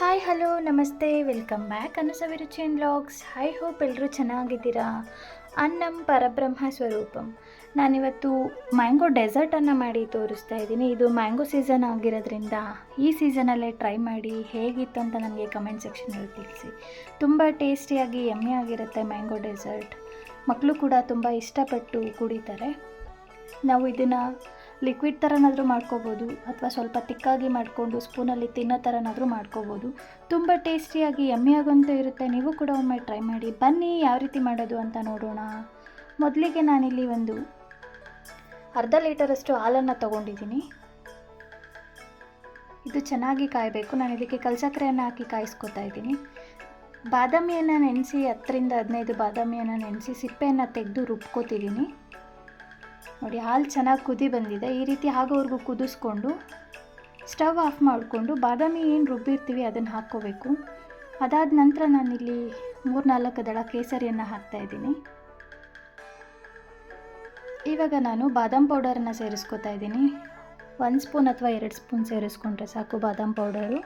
Hi hello ನಮಸ್ತೆ welcome back in vlogs I hope ಎಲ್ಲರೂ ಚೆನ್ನಾಗಿದ್ದೀರಾ? ಅನ್ನಂ ಪರಬ್ರಹ್ಮ ಸ್ವರೂಪಂ. ನಾನಿವತ್ತು ಮ್ಯಾಂಗೋ ಡೆಸರ್ಟನ್ನು ಮಾಡಿ ತೋರಿಸ್ತಾ ಇದ್ದೀನಿ. ಇದು ಮ್ಯಾಂಗೋ ಸೀಸನ್ ಆಗಿರೋದ್ರಿಂದ ಈ ಸೀಸನಲ್ಲೇ ಟ್ರೈ ಮಾಡಿ ಹೇಗಿತ್ತು ಅಂತ ನನಗೆ ಕಮೆಂಟ್ ಸೆಕ್ಷನಲ್ಲಿ ತಿಳಿಸಿ. ತುಂಬ ಟೇಸ್ಟಿಯಾಗಿ ಎಮ್ಮೆ ಆಗಿರುತ್ತೆ ಮ್ಯಾಂಗೋ ಡೆಸರ್ಟ್. ಮಕ್ಕಳು ಕೂಡ ತುಂಬ ಇಷ್ಟಪಟ್ಟು ಕುಡಿತಾರೆ. ನಾವು ಇದನ್ನು ಲಿಕ್ವಿಡ್ ಥರನಾದರೂ ಮಾಡ್ಕೋಬೋದು ಅಥವಾ ಸ್ವಲ್ಪ ತಿಕ್ಕಾಗಿ ಮಾಡಿಕೊಂಡು ಸ್ಪೂನಲ್ಲಿ ತಿನ್ನೋ ಥರನಾದರೂ ಮಾಡ್ಕೋಬೋದು. ತುಂಬ ಟೇಸ್ಟಿಯಾಗಿ ಎಮ್ಮೆಯಾಗಂತೂ ಇರುತ್ತೆ. ನೀವು ಕೂಡ ಒಮ್ಮೆ ಟ್ರೈ ಮಾಡಿ. ಬನ್ನಿ, ಯಾವ ರೀತಿ ಮಾಡೋದು ಅಂತ ನೋಡೋಣ. ಮೊದಲಿಗೆ ನಾನಿಲ್ಲಿ ಒಂದು ಅರ್ಧ ಲೀಟರಷ್ಟು ಹಾಲನ್ನು ತೊಗೊಂಡಿದ್ದೀನಿ. ಇದು ಚೆನ್ನಾಗಿ ಕಾಯಬೇಕು. ನಾನು ಇದಕ್ಕೆ ಕಲ್ಸಕ್ಕರೆಯನ್ನು ಹಾಕಿ ಕಾಯಿಸ್ಕೊತಾ ಇದ್ದೀನಿ. ಬಾದಾಮಿಯನ್ನು ನೆನೆಸಿ ಹತ್ತರಿಂದ ಹದಿನೈದು ಬಾದಾಮಿಯನ್ನು ನೆನೆಸಿ ಸಿಪ್ಪೆಯನ್ನು ತೆಗೆದು ರುಬ್ಕೋತಿದ್ದೀನಿ. ನೋಡಿ, ಹಾಲು ಚೆನ್ನಾಗಿ ಕುದಿ ಬಂದಿದೆ. ಈ ರೀತಿ ಆಗೋವರೆಗೂ ಕುದಿಸ್ಕೊಂಡು ಸ್ಟವ್ ಆಫ್ ಮಾಡಿಕೊಂಡು ಬಾದಾಮಿ ಏನು ರುಬ್ಬಿರ್ತೀವಿ ಅದನ್ನು ಹಾಕ್ಕೋಬೇಕು. ಅದಾದ ನಂತರ ನಾನಿಲ್ಲಿ ಮೂರು ನಾಲ್ಕು ದಳ ಕೇಸರಿಯನ್ನು ಹಾಕ್ತಾಯಿದ್ದೀನಿ ಇವಾಗ ನಾನು ಬಾದಾಮ್ ಪೌಡರನ್ನು ಸೇರಿಸ್ಕೊತಾ ಇದ್ದೀನಿ. ಒಂದು ಸ್ಪೂನ್ ಅಥವಾ ಎರಡು ಸ್ಪೂನ್ ಸೇರಿಸ್ಕೊಂಡ್ರೆ ಸಾಕು ಬಾದಾಮ್ ಪೌಡರು.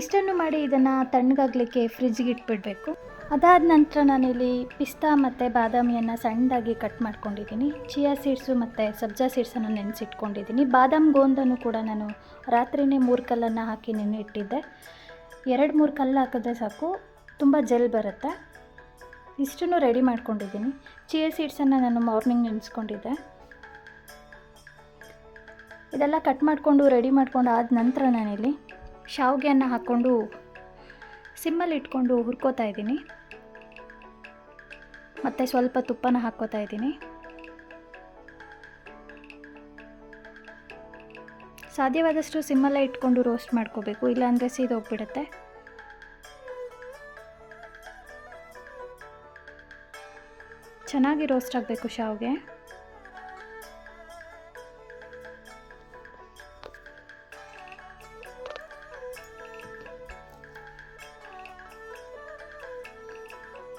ಇಷ್ಟನ್ನು ಮಾಡಿ ಇದನ್ನು ತಣ್ಣಗಾಗಲಿಕ್ಕೆ ಫ್ರಿಜ್ಗೆ ಇಟ್ಬಿಡಬೇಕು. ಅದಾದ ನಂತರ ನಾನಿಲ್ಲಿ ಪಿಸ್ತಾ ಮತ್ತು ಬಾದಾಮಿಯನ್ನು ಸಣ್ಣದಾಗಿ ಕಟ್ ಮಾಡ್ಕೊಂಡಿದ್ದೀನಿ. ಚಿಯಾ ಸೀಡ್ಸು ಮತ್ತು ಸಬ್ಜಾ ಸೀಡ್ಸನ್ನು ನೆನೆಸಿಟ್ಕೊಂಡಿದ್ದೀನಿ. ಬಾದಾಮ್ ಗೋಂದನ್ನು ಕೂಡ ನಾನು ರಾತ್ರಿನೇ ಮೂರು ಕಲ್ಲನ್ನು ಹಾಕಿ ನೆನೆ ಇಟ್ಟಿದ್ದೆ ಎರಡು ಮೂರು ಕಲ್ಲು ಹಾಕಿದ್ರೆ ಸಾಕು. ತುಂಬ ಜೆಲ್ ಬರುತ್ತೆ. ಇಷ್ಟನ್ನು ರೆಡಿ ಮಾಡ್ಕೊಂಡಿದ್ದೀನಿ. ಚಿಯಾ ಸೀಡ್ಸನ್ನು ನಾನು ಮಾರ್ನಿಂಗ್ ನೆನೆಸ್ಕೊಂಡಿದ್ದೆ. ಇದೆಲ್ಲ ಕಟ್ ಮಾಡಿಕೊಂಡು ರೆಡಿ ಮಾಡ್ಕೊಂಡು ಆದ ನಂತರ ನಾನಿಲ್ಲಿ ಶಾವಿಗೆಯನ್ನು ಹಾಕ್ಕೊಂಡು ಸಿಮ್ಮಲ್ಲಿ ಇಟ್ಕೊಂಡು ಹುರ್ಕೋತಾ ಇದ್ದೀನಿ. ಮತ್ತು ಸ್ವಲ್ಪ ತುಪ್ಪನ ಹಾಕ್ಕೋತಾ ಇದ್ದೀನಿ. ಸಾಧ್ಯವಾದಷ್ಟು ಸಿಮ್ಮಲ್ಲೇ ಇಟ್ಕೊಂಡು ರೋಸ್ಟ್ ಮಾಡ್ಕೋಬೇಕು, ಇಲ್ಲಾಂದರೆ ಸೀದೋಗ್ಬಿಡುತ್ತೆ. ಚೆನ್ನಾಗಿ ರೋಸ್ಟ್ ಆಗಬೇಕು ಶಾವಿಗೆ.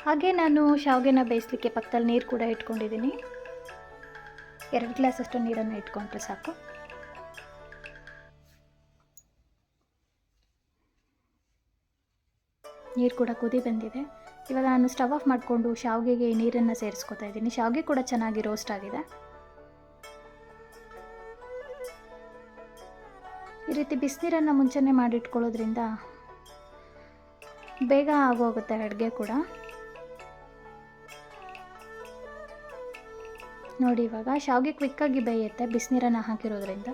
ಹಾಗೆ ನಾನು ಶಾವಿಗೆನ ಬೇಯಿಸ್ಲಿಕ್ಕೆ ಪಕ್ಕದಲ್ಲಿ ನೀರು ಕೂಡ ಇಟ್ಕೊಂಡಿದ್ದೀನಿ. ಎರಡು ಗ್ಲಾಸಷ್ಟು ನೀರನ್ನು ಇಟ್ಕೊಂಡ್ರೆ ಸಾಕು. ನೀರು ಕೂಡ ಕುದಿ ಬಂದಿದೆ. ಇವಾಗ ನಾನು ಸ್ಟವ್ ಆಫ್ ಮಾಡಿಕೊಂಡು ಶಾವಿಗೆಗೆ ನೀರನ್ನು ಸೇರಿಸ್ಕೊತಾ ಇದ್ದೀನಿ. ಶಾವಿಗೆ ಕೂಡ ಚೆನ್ನಾಗಿ ರೋಸ್ಟ್ ಆಗಿದೆ. ಈ ರೀತಿ ಬಿಸಿನೀರನ್ನು ಮುಂಚೆನೇ ಮಾಡಿಟ್ಕೊಳ್ಳೋದ್ರಿಂದ ಬೇಗ ಆಗೋಗುತ್ತೆ ಅಡುಗೆ ಕೂಡ. ನೋಡಿ ಇವಾಗ, ಶಾವಿಗೆ ಕ್ವಿಕ್ಕಾಗಿ ಬೇಯುತ್ತೆ, ಬಿಸಿನೀರನ್ನು ಹಾಕಿರೋದ್ರಿಂದ.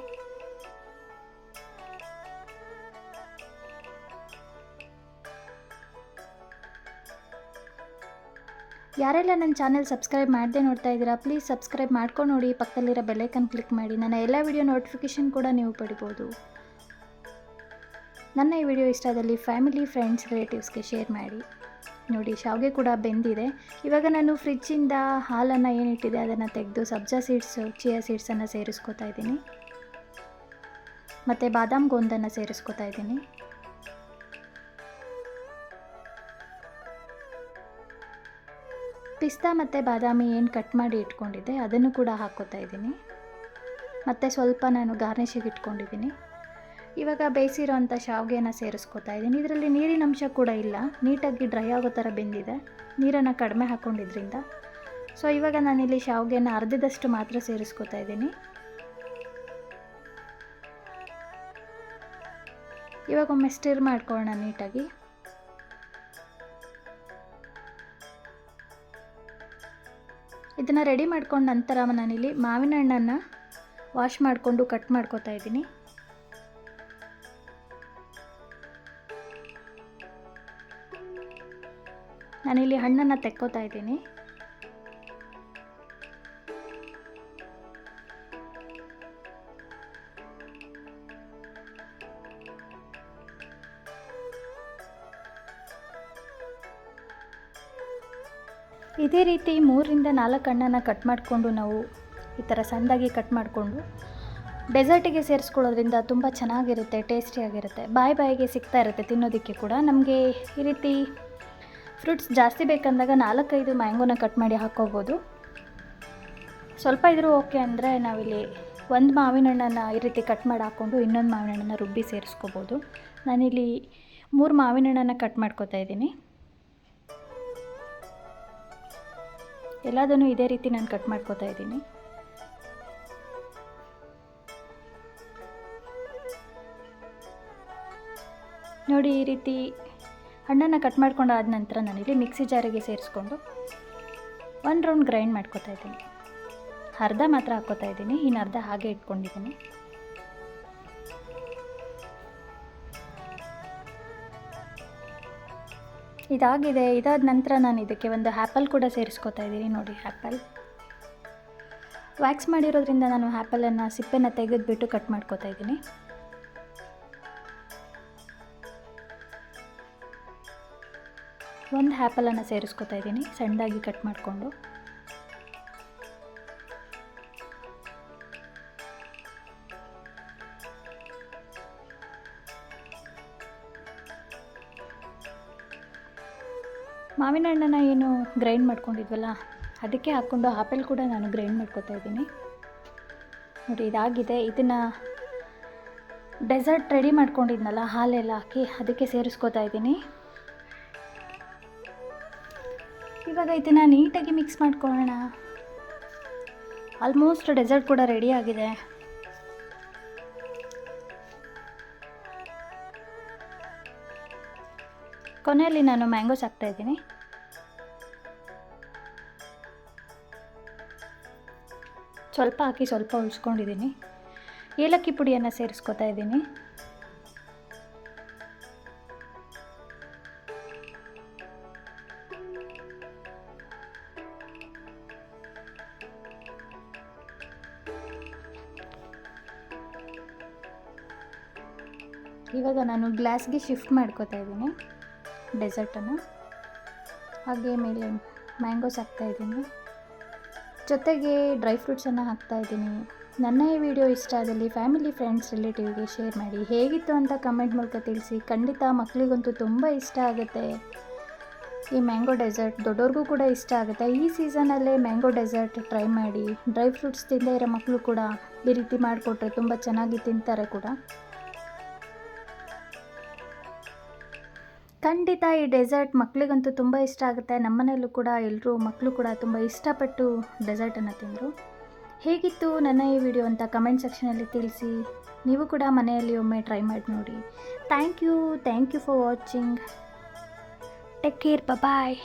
ಯಾರೆಲ್ಲ ನನ್ನ ಚಾನೆಲ್ ಸಬ್ಸ್ಕ್ರೈಬ್ ಮಾಡದೆ ನೋಡ್ತಾ ಇದ್ದೀರಾ ಪ್ಲೀಸ್ ಸಬ್ಸ್ಕ್ರೈಬ್ ಮಾಡ್ಕೊಂಡು ನೋಡಿ, ಪಕ್ಕದಲ್ಲಿರೋ ಬೆಲ್ಲೈಕನ್ ಕ್ಲಿಕ್ ಮಾಡಿ. ನನ್ನ ಎಲ್ಲ ವಿಡಿಯೋ ನೋಟಿಫಿಕೇಷನ್ ಕೂಡ ನೀವು ಪಡಿಬೋದು. ನನ್ನ ಈ ವಿಡಿಯೋ ಇಷ್ಟದಲ್ಲಿ ಫ್ಯಾಮಿಲಿ ಫ್ರೆಂಡ್ಸ್ ರಿಲೇಟಿವ್ಸ್ಗೆ ಶೇರ್ ಮಾಡಿ. ನೋಡಿ, ಶಾವಿಗೆ ಕೂಡ ಬೆಂದಿದೆ. ಇವಾಗ ನಾನು ಫ್ರಿಜ್ಜಿಂದ ಹಾಲನ್ನು ಏನಿಟ್ಟಿದೆ ಅದನ್ನು ತೆಗೆದು ಸಬ್ಜಾ ಸೀಡ್ಸು ಚಿಯಾ ಸೀಡ್ಸನ್ನು ಸೇರಿಸ್ಕೊತಾ ಇದ್ದೀನಿ. ಮತ್ತು ಬಾದಾಮ್ ಗೋಂದನ್ನು ಸೇರಿಸ್ಕೊತಾ ಇದ್ದೀನಿ. ಪಿಸ್ತಾ ಮತ್ತು ಬಾದಾಮಿ ಏನು ಕಟ್ ಮಾಡಿ ಇಟ್ಕೊಂಡಿದ್ದೆ, ಅದನ್ನು ಕೂಡ ಹಾಕ್ಕೋತಾ ಇದ್ದೀನಿ. ಮತ್ತು ಸ್ವಲ್ಪ ನಾನು ಗಾರ್ನಿಷಿಗೆ ಇಟ್ಕೊಂಡಿದ್ದೀನಿ. ಇವಾಗ ಬೇಯಿಸಿರೋ ಅಂಥ ಶಾವಿಗೆನ ಸೇರಿಸ್ಕೋತಾ ಇದ್ದೀನಿ. ಇದರಲ್ಲಿ ನೀರಿನ ಅಂಶ ಕೂಡ ಇಲ್ಲ. ನೀಟಾಗಿ ಡ್ರೈ ಆಗೋ ಥರ ಬೆಂದಿದೆ. ನೀರನ್ನು ಕಡಿಮೆ ಹಾಕ್ಕೊಂಡಿದ್ರಿಂದ ಸೊ ಇವಾಗ ನಾನಿಲ್ಲಿ ಶಾವಿಗೆನ ಅರ್ಧದಷ್ಟು ಮಾತ್ರ ಸೇರಿಸ್ಕೊತಾ ಇದ್ದೀನಿ. ಇವಾಗ ಒಮ್ಮೆ ಸ್ಟಿರ್ ಮಾಡ್ಕೊಳ್ಳೋಣ ನೀಟಾಗಿ. ಇದನ್ನು ರೆಡಿ ಮಾಡ್ಕೊಂಡ ನಂತರ ನಾನಿಲ್ಲಿ ಮಾವಿನ ಹಣ್ಣನ್ನು ವಾಶ್ ಮಾಡಿಕೊಂಡು ಕಟ್ ಮಾಡ್ಕೊತಾ ಇದ್ದೀನಿ. ನಾನಿಲ್ಲಿ ಹಣ್ಣನ್ನು ತೆಕ್ಕೋತಾ ಇದ್ದೀನಿ. ಇದೇ ರೀತಿ ಮೂರರಿಂದ ನಾಲ್ಕು ಹಣ್ಣನ್ನು ಕಟ್ ಮಾಡಿಕೊಂಡು ನಾವು ಈ ಥರ ಸಣ್ಣದಾಗಿ ಕಟ್ ಮಾಡಿಕೊಂಡು ಡೆಸರ್ಟಿಗೆ ಸೇರಿಸ್ಕೊಳ್ಳೋದ್ರಿಂದ ತುಂಬ ಚೆನ್ನಾಗಿರುತ್ತೆ, ಟೇಸ್ಟಿಯಾಗಿರುತ್ತೆ, ಬಾಯಿ ಬಾಯಿಗೆ ಸಿಗ್ತಾ ಇರುತ್ತೆ ತಿನ್ನೋದಕ್ಕೆ ಕೂಡ. ನಮಗೆ ಈ ರೀತಿ ಫ್ರೂಟ್ಸ್ ಜಾಸ್ತಿ ಬೇಕಂದಾಗ ನಾಲ್ಕೈದು ಮ್ಯಾಂಗೋನ ಕಟ್ ಮಾಡಿ ಹಾಕ್ಕೋಬೋದು ಸ್ವಲ್ಪ ಇದ್ರೂ ಓಕೆ ಅಂದರೆ ನಾವಿಲ್ಲಿ ಒಂದು ಮಾವಿನ ಹಣ್ಣನ್ನು ಈ ರೀತಿ ಕಟ್ ಮಾಡಿ ಹಾಕ್ಕೊಂಡು ಇನ್ನೊಂದು ಮಾವಿನ ಹಣ್ಣನ್ನು ರುಬ್ಬಿ ಸೇರಿಸ್ಕೋಬೋದು. ನಾನಿಲ್ಲಿ ಮೂರು ಮಾವಿನ ಹಣ್ಣನ್ನು ಕಟ್ ಮಾಡ್ಕೋತಾ ಇದ್ದೀನಿ. ಎಲ್ಲದನ್ನು ಇದೇ ರೀತಿ ನಾನು ಕಟ್ ಮಾಡ್ಕೋತಾ ಇದ್ದೀನಿ. ನೋಡಿ ಈ ರೀತಿ ಹಣ್ಣನ್ನು ಕಟ್ ಮಾಡ್ಕೊಂಡು ಆದ ನಂತರ ನಾನಿಲ್ಲಿ ಮಿಕ್ಸಿ ಜಾರಿಗೆ ಸೇರಿಸ್ಕೊಂಡು ಒಂದು ರೌಂಡ್ ಗ್ರೈಂಡ್ ಮಾಡ್ಕೊತಾ ಇದ್ದೀನಿ. ಅರ್ಧ ಮಾತ್ರ ಹಾಕ್ಕೋತಾ ಇದ್ದೀನಿ. ಇನ್ನು ಅರ್ಧ ಹಾಗೆ ಇಟ್ಕೊಂಡಿದ್ದೀನಿ. ಇದಾಗಿದೆ. ಇದಾದ ನಂತರ ನಾನು ಇದಕ್ಕೆ ಒಂದು ಆ್ಯಪಲ್ ಕೂಡ ಸೇರಿಸ್ಕೋತಾ ಇದ್ದೀನಿ. ನೋಡಿ, ಆ್ಯಪಲ್. ವ್ಯಾಕ್ಸ್ ಮಾಡಿರೋದ್ರಿಂದ ನಾನು ಆ್ಯಪಲನ್ನು ಸಿಪ್ಪೆನ ತೆಗೆದುಬಿಟ್ಟು ಕಟ್ ಮಾಡ್ಕೋತಾ ಇದ್ದೀನಿ. ಒಂದು ಆ್ಯಪಲನ್ನು ಸೇರಿಸ್ಕೊತಾ ಇದ್ದೀನಿ, ಸಣ್ಣದಾಗಿ ಕಟ್ ಮಾಡಿಕೊಂಡು. ಮಾವಿನ ಹಣ್ಣನ್ನು ಏನು ಗ್ರೈಂಡ್ ಮಾಡ್ಕೊಂಡಿದ್ವಲ್ಲ, ಅದಕ್ಕೆ ಹಾಕ್ಕೊಂಡು ಆಪಲ್ ಕೂಡ ನಾನು ಗ್ರೈಂಡ್ ಮಾಡ್ಕೊತಾ ಇದ್ದೀನಿ. ನೋಡಿ, ಇದಾಗಿದೆ. ಇದನ್ನು ಡೆಸರ್ಟ್ ರೆಡಿ ಮಾಡ್ಕೊಂಡಿದ್ನಲ್ಲ, ಹಾಲೆಲ್ಲ ಹಾಕಿ ಅದಕ್ಕೆ ಸೇರಿಸ್ಕೊತಾ ಇದ್ದೀನಿ. ಇವಾಗ ಇದನ್ನು ನೀಟಾಗಿ ಮಿಕ್ಸ್ ಮಾಡ್ಕೊಳ್ಳೋಣ. ಆಲ್ಮೋಸ್ಟ್ ಡೆಸರ್ಟ್ ಕೂಡ ರೆಡಿ ಆಗಿದೆ. ಕೊನೆಯಲ್ಲಿ ನಾನು ಮ್ಯಾಂಗೋಸ್ ಹಾಕ್ತಾ ಇದ್ದೀನಿ. ಸ್ವಲ್ಪ ಹಾಕಿ ಸ್ವಲ್ಪ ಉಳಿಸ್ಕೊಂಡಿದ್ದೀನಿ. ಏಲಕ್ಕಿ ಪುಡಿಯನ್ನು ಸೇರಿಸ್ಕೊತಾ ಇದ್ದೀನಿ. ಇವಾಗ ನಾನು ಗ್ಲಾಸ್ಗೆ ಶಿಫ್ಟ್ ಮಾಡ್ಕೋತಾ ಇದ್ದೀನಿ. ಡೆಸರ್ಟನ್ನು. ಹಾಗೆ ಮೇಲೆ ಮ್ಯಾಂಗೋಸ್ ಹಾಕ್ತಾ ಇದ್ದೀನಿ. ಜೊತೆಗೆ ಡ್ರೈ ಫ್ರೂಟ್ಸನ್ನು ಹಾಕ್ತಾ ಇದ್ದೀನಿ. ನನ್ನ ಈ ವಿಡಿಯೋ ಇಷ್ಟ ಆದಲ್ಲಿ ಫ್ಯಾಮಿಲಿ, ಫ್ರೆಂಡ್ಸ್ ರಿಲೇಟಿವ್ಗೆ ಶೇರ್ ಮಾಡಿ. ಹೇಗಿತ್ತು ಅಂತ ಕಮೆಂಟ್ ಮೂಲಕ ತಿಳಿಸಿ. ಖಂಡಿತ ಮಕ್ಕಳಿಗಂತೂ ತುಂಬ ಇಷ್ಟ ಆಗುತ್ತೆ. ಈ ಮ್ಯಾಂಗೋ ಡೆಸರ್ಟ್ ದೊಡ್ಡವ್ರಿಗೂ ಕೂಡ ಇಷ್ಟ ಆಗುತ್ತೆ. ಈ ಸೀಸನಲ್ಲೇ ಮ್ಯಾಂಗೋ ಡೆಸರ್ಟ್ ಟ್ರೈ ಮಾಡಿ. ಡ್ರೈ ಫ್ರೂಟ್ಸ್ ತಿಂದೇ ಇರೋ ಮಕ್ಕಳು ಕೂಡ ಈ ರೀತಿ ಮಾಡಿಕೊಟ್ರೆ ತುಂಬ ಚೆನ್ನಾಗಿ ತಿಂತಾರೆ ಕೂಡ. ಖಂಡಿತ ಈ ಡೆಸರ್ಟ್ ಮಕ್ಕಳಿಗಂತೂ ತುಂಬ ಇಷ್ಟ ಆಗುತ್ತೆ. ನಮ್ಮನೆಯಲ್ಲೂ ಕೂಡ ಎಲ್ಲರೂ ಮಕ್ಕಳು ಕೂಡ ತುಂಬ ಇಷ್ಟಪಟ್ಟು ಡೆಸರ್ಟನ್ನು ತಿಂದರು. ಹೇಗಿತ್ತು ನನ್ನ ಈ ವಿಡಿಯೋ ಅಂತ ಕಮೆಂಟ್ ಸೆಕ್ಷನಲ್ಲಿ ತಿಳಿಸಿ. ನೀವು ಕೂಡ ಮನೆಯಲ್ಲಿ ಒಮ್ಮೆ ಟ್ರೈ ಮಾಡಿ ನೋಡಿ. Thank you thank you for watching take care bye